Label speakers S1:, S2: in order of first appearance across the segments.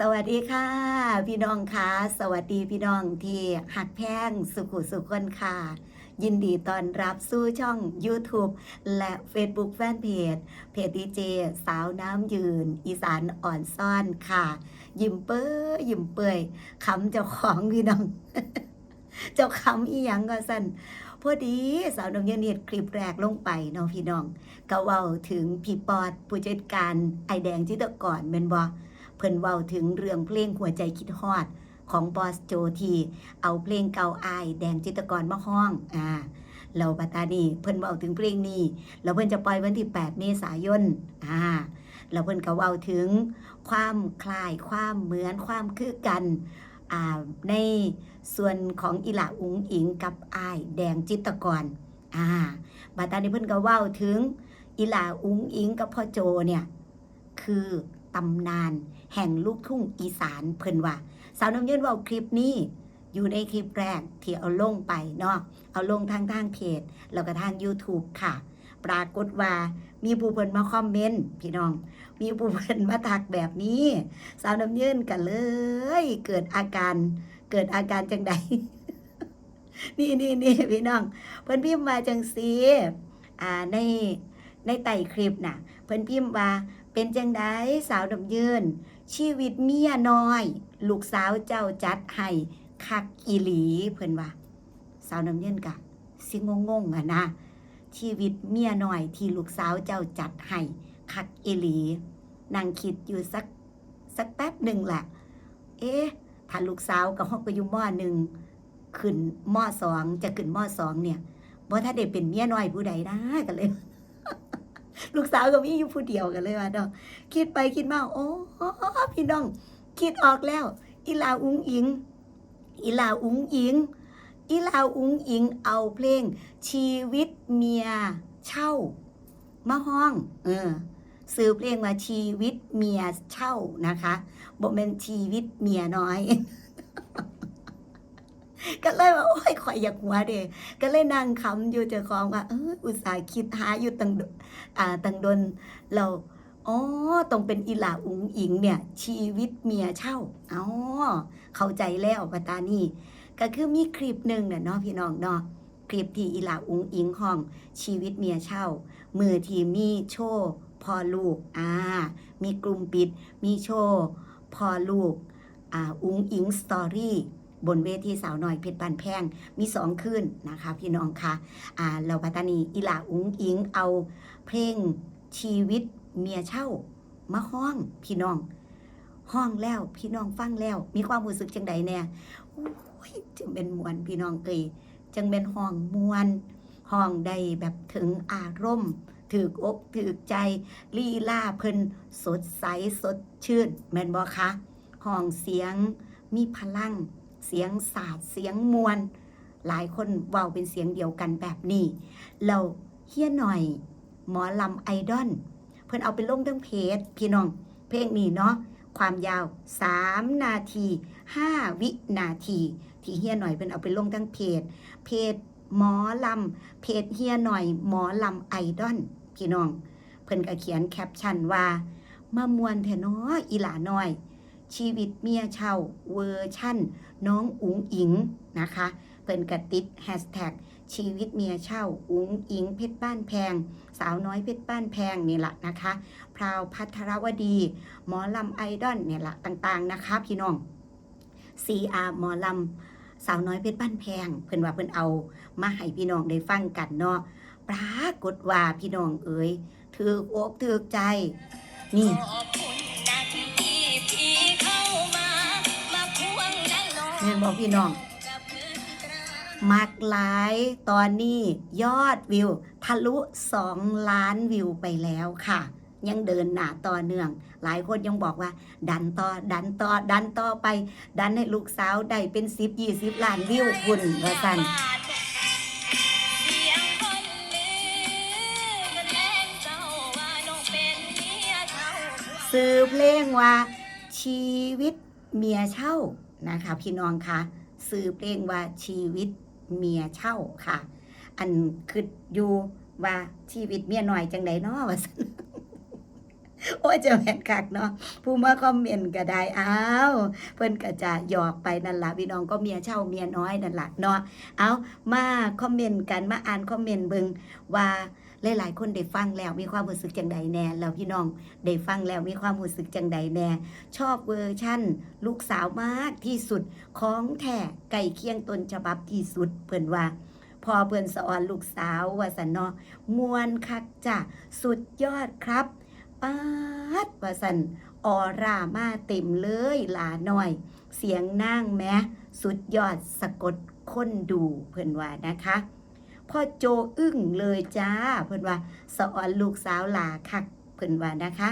S1: สวัสดีค่ะ พี่น้องค่ะสวัสดีพี่น้องที่หักแพงสุขุสุขคนค่ะ ยินดีต้อนรับสู่ช่อง YouTube และ Facebook Fanpage เพจดีเจสาวน้ำยืน อีสานอ่อนซ่อนค่ะ ยิ้มเป้ยยิ้มเปื่อยคำเจ้าของพี่น้อง เจ้าคำอีหยังก็สั่นพอดีสาวน้ำยืนเน็ตคลิปแรกลงไปเนาะพี่น้องก็เว้าถึงพี่ปอดผู้จัดการไอแดงจิตรกรเป็นบ่ เพิ่นเว้าถึงเรื่องเพลงหัวใจคิดฮอด ของบอสโจทีเอาเพลงเก่าอาย แดงจิตกรมาห้องอ่าแล้วบัดตานีเพิ่นเว้าถึงเพลงนี้แล้วเพิ่นจะปล่อยวันที่ 8 เมษายนอ่าแล้วเพิ่นก็เว้าถึงความคล้ายความเหมือนความคือกันอ่าในส่วนของอีหลาอุงอิงกับอาย แดงจิตกรอ่าบัดตานีเพิ่นก็เว้าถึงอีหลาอุงอิงกับพ่อโจเนี่ย คือตำนาน แห่งลูกทุ่งอีสานเพิ่นว่าสาวน้ำยืนว่าคลิปนี้อยู่ในคลิปแรกที่เอาลงไปเนาะเอาลงทางทางเพจแล้วก็ทาง YouTube ค่ะ ปรากฏว่ามีผู้เพิ่นมาคอมเมนต์พี่น้อง มีผู้เพิ่นมาทักแบบนี้ สาวน้ำยืนกันเลย เกิดอาการเกิดอาการจังใดนี่นี่นี่พี่น้อง เพิ่นพิมพ์มาจังซีอ่าในในไต่คลิปน่ะ เพิ่นพิมพ์ว่า เป็นจังไดสาวดำยืน ชีวิตเมียน้อย ลูกสาวเจ้าจัดให้คักอีหลีเพิ่นว่า สาวดำยืนกะสิงงงอะนะ ชีวิตเมียน้อยที่ลูกสาวเจ้าจัดให้คักอีหลีนางคิดอยู่สักสักแป๊บหนึ่งแหละ เอ๊ะถ้าลูกสาวกับห้องก็อยู่ม้อหนึ่งขึ้นม้อสองจะขึ้นม้อสองเนี่ยบ่ถ้าได้เป็นเมียน้อยผู้ใดนะกันเลย ลูกสาวกับมีอยู่ผู้เดียวกันเลยว่าเนาะคิดไปคิดมาโอ้พี่น้อง คิดออกแล้ว อีลาอุ้งอิง อีลาอุ้งอิง อีลาอุ้งอิงเอาเพลง ชีวิตเมียเช่ามาห้อง เออซื้อเพลงมาชีวิตเมียเช่านะคะบอกเป็นชีวิตเมียน้อย ก็เลยว่าโอ้ยข่อยอยากหัวเด็ก็เลยนั่งคำอยู่เจ้าของว่าเอออุตส่าห์คิดหาอยู่ตังดอ่าตังดนเราอ๋อต้องเป็นอีหลาอุงอิงเนี่ย ชีวิตเมียเช่าอ๋อเข้าใจแล้วปตานี่ ก็คือมีคลิปหนึ่งเนี่ยเนาะพี่น้องเนาะคลิปที่อีหลาอุงอิงห้องชีวิตเมียเช่า มือที่มีโชว์พอลูกอ่ามีกลุ่มปิด มีโชว์พอลูกอ่าอุงอิงสตอรี่ บนเวทีสาวน้อยเพชรบานแพงมีสองคืนนะคะพี่น้องคะอ่าเราปัตตานีอีหลาอุ้งอิงเอาเพลงชีวิตเมียเช่ามาห้องพี่น้อง ห้องแล้วพี่น้องฟังแล้ว มีความรู้สึกจังใดแน่โอ้ยจังเป็นมวนพี่น้องเอยจังเป็นห้องมวนห้องใดแบบถึงอารมณ์ถือกอกถือกใจลีลาเพิ่นสดใสสดชื่น แม่นบ่คะห้องเสียงมีพลัง เสียงสาดเสียงมวลหลายคนเว้าเป็นเสียงเดียวกันแบบนี้ เราเฮียหน่อย หมอลำไอดอลเพิ่นเอาไปลงเรื่องเพจพี่น้อง เพลงนี้เนาะความยาว 3 นาที 5 วินาที ที่เฮียหน่อยเพิ่นเอาไปลงทั้งเพจ เพจหมอลำ เพจเฮียหน่อย หมอลำไอดอลพี่น้อง เพิ่นก็เขียนแคปชั่นว่า มามวนแท้เนาะอีหลาน้อย ชีวิตเมียเช่าเวอร์ชั่น น้องอุ๋งอิงนะคะเพิ่นกระติดแฮชแท็กชีวิตเมียเช่า อุ๋งอิงเพชรบ้านแพง สาวน้อยเพชรบ้านแพงนี่แหละนะคะพราวพัทรวดี หมอลำไอดอลเนี่ยแหละต่างๆนะคะพี่น้อง CR หมอลำสาวน้อยเพชรบ้านแพง เพิ่นว่าเพิ่นเอามาให้พี่น้องได้ฟังกันเนาะปรากฏว่าพี่น้องเอ๋ยถือกอกถือกใจ นี่ บอกพี่น้อง
S2: กับพื้นตรา
S1: มักหลายตอนนี้ยอดวิว ทะลุ2ล้านวิวไปแล้วค่ะ ยังเดินหน้าต่อเนื่อง หลายคนยังบอกว่า ดันต่อดันต่อดันต่อไป ดันให้ลูกสาวได้เป็น10 20ล้านวิวคุณว่าสัน
S2: เสียงคนลือกันแทนเจ้าว่าน้องเป็นเมียเท่า
S1: ซื้อเพลงว่าชีวิตเมียเช่า นะคะ พี่น้องคะซื้อเพลงว่าชีวิตเมียเช่าค่ะ อันคืออยู่ว่าชีวิตเมียหน่อยจังไดเนาะว่าซั่นโอ้จะแม่นคักเนาะผู้มาคอมเมนต์ก็ได้อ้าวเพิ่นก็จะหยอกไปนั่นละพี่น้องก็เมียเช่าเมียน้อยนั่นละเนาะเอามาคอมเมนต์กันมาอ่านคอมเมนต์เบิงว่า หลายๆ คนได้ฟังแล้วมีความรู้สึกจังใดแน่แล้วพี่น้องได้ฟังแล้วมีความรู้สึกจังใดแน่ชอบเวอร์ชั่น ลูกสาวมากที่สุดของแท้ไก่เคียงต้นฉบับที่สุดเพิ่นว่าพอเพิ่นสอนลูกสาวว่าสันเนาะมวนคักจ้ะสุดยอดครับป๊าดว่าสันออร่ามาเต็มเลยหลาหน่อย เสียงนั่งแม้สุดยอดสะกดคนดูเพิ่นว่านะคะ พ่อโจอึ้งเลยจ้า เพิ่อนว่าสอนลูกสาวหลาคักเพิ่อนว่านะคะ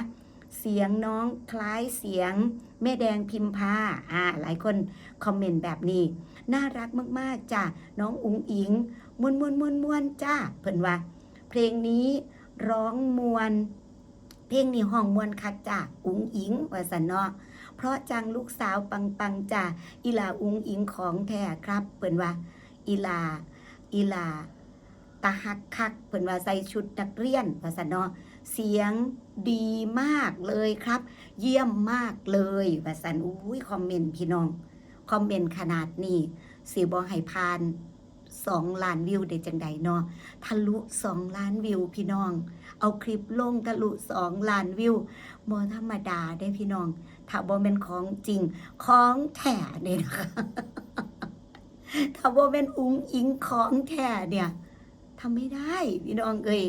S1: เสียงน้องคล้ายเสียงแม่แดงพิมพาอ่าหลายคนคอมเมนต์แบบนี้ น่ารักมากๆจ้ะน้องอุ๋งอิงมวนมวนมวนมวนจ้าเพิ่อนว่า เพลงนี้ร้องมวนเพลงนี้ห้องมวนคักจ้าอุ๋งอิงว่าสันเนาะเพราะจังลูกสาวปังปังจ้าอีลาอุ๋งอิงของแท้ครับเพิ่นว่าอีลาอีลา ตาฮักคักเพิ่นว่าใส่ชุดนักเรียนว่าสันเนาะเสียงดีมากเลยครับ เยี่ยมมากเลยว่าสันอุ้ยคอมเมนต์พี่น้องคอมเมนต์ขนาดนี้สีบอให้พานสองล้านวิวได้จังใดเนาะทะลุสองล้านวิวพี่น้อง เอาคลิปลงทะลุสองล้านวิวบอธรรมดาได้พี่น้อง ถ้าบอเป็นของจริงของแท้เนี่ยนะคะถ้าบอเป็นอุ้งอิงของแท้เนี่ย ทำไม่ได้พี่น้องเอ้ย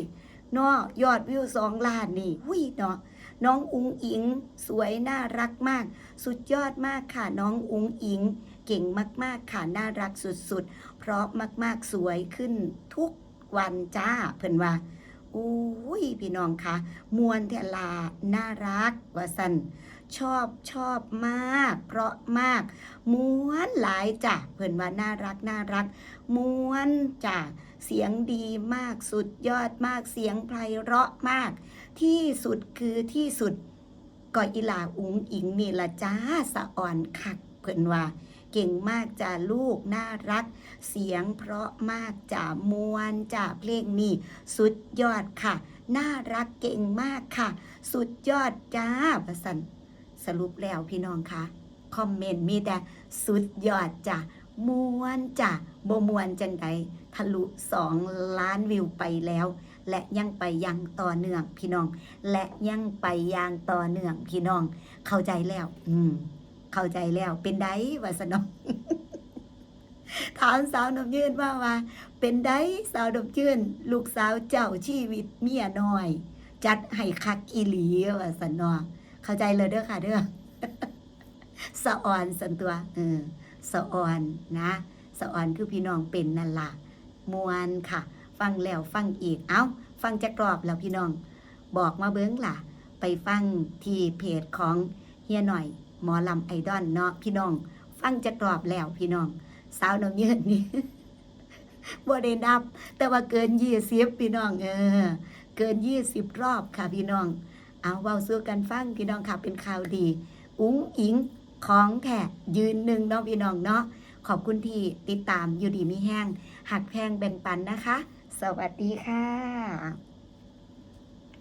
S1: นาะยอดวิวสองล้านนี่หุยเนาะน้องอุงอิง สวยน่ารักมาก สุดยอดมากค่ะน้องอุงอิง เก่งมากๆค่ะน่ารักสุดๆ เพราะมากๆสวยขึ้นทุกวันจ้าเพิ่นว่าอุ้ยพี่น้องคะมวนเทลาน่ารักว่าสัน ชอบชอบมาก เพราะมาก ม้วนหลายจ้ะเพิ่อนว่าน่ารักน่ารัก ม้วนจ้ะเสียงดีมากสุดยอดมากเสียงไพเราะมาก ที่สุดคือที่สุดก็อีหลาอุ๋งอิงนี่ละจ้าสะอ่อนคักเพิ่อนว่าเก่งมากจ้าลูกน่ารัก เสียงเพราะมากจ้ามวนจ้าเพลงนี้สุดยอดค่ะ น่ารักเก่งมากค่ะ สุดยอดจ้าประสัน สรุปแล้วพี่น้องคะคอมเมนต์มีแต่สุดยอดจ้ะมวนจ้ะบมวนจังใดทะลุสองล้านวิวไปแล้ว และยังไปยังต่อเนื่องพี่น้อง และยังไปยังต่อเนื่องพี่น้อง เข้าใจแล้ว อืม เข้าใจแล้วเป็นไดวาสนองถามสาวดมยืนว่าว่า เป็นไดสาวดมยืนลูกสาวเจ้าชีวิตเมียน้อย จัดให้คักอีหลีว่าสนอ เข้าใจเลยเด้อค่ะเด้อสะออนสันตัวเออสะออนนะสะออนคือพี่น้องเป็นนั่นล่ะมวนค่ะ ฟังแล้วฟังอีกเอ้า ฟังจะกรอบแล้วพี่น้อง บอกมาเบิ้งล่ะ ไปฟังที่เพจของเฮียหน่อย หมอลำไอดอลเนาะพี่น้อง ฟังจะกรอบแล้วพี่น้อง สาวน้ำเยืนนี่บ่ได้นับ แต่ว่าเกินยี่สิบพี่น้อง เออ เกินยี่สิบรอบค่ะพี่น้อง เอาเว้าสู้กันฟังพี่น้องค่ะเป็นข่าวดี อุ้งอิงของแท้ยืนหนึ่งน้องพี่น้องเนาะขอบคุณที่ติดตามอยู่ดีมีแห้งหักแพงแบ่งปันนะคะ สวัสดีค่ะ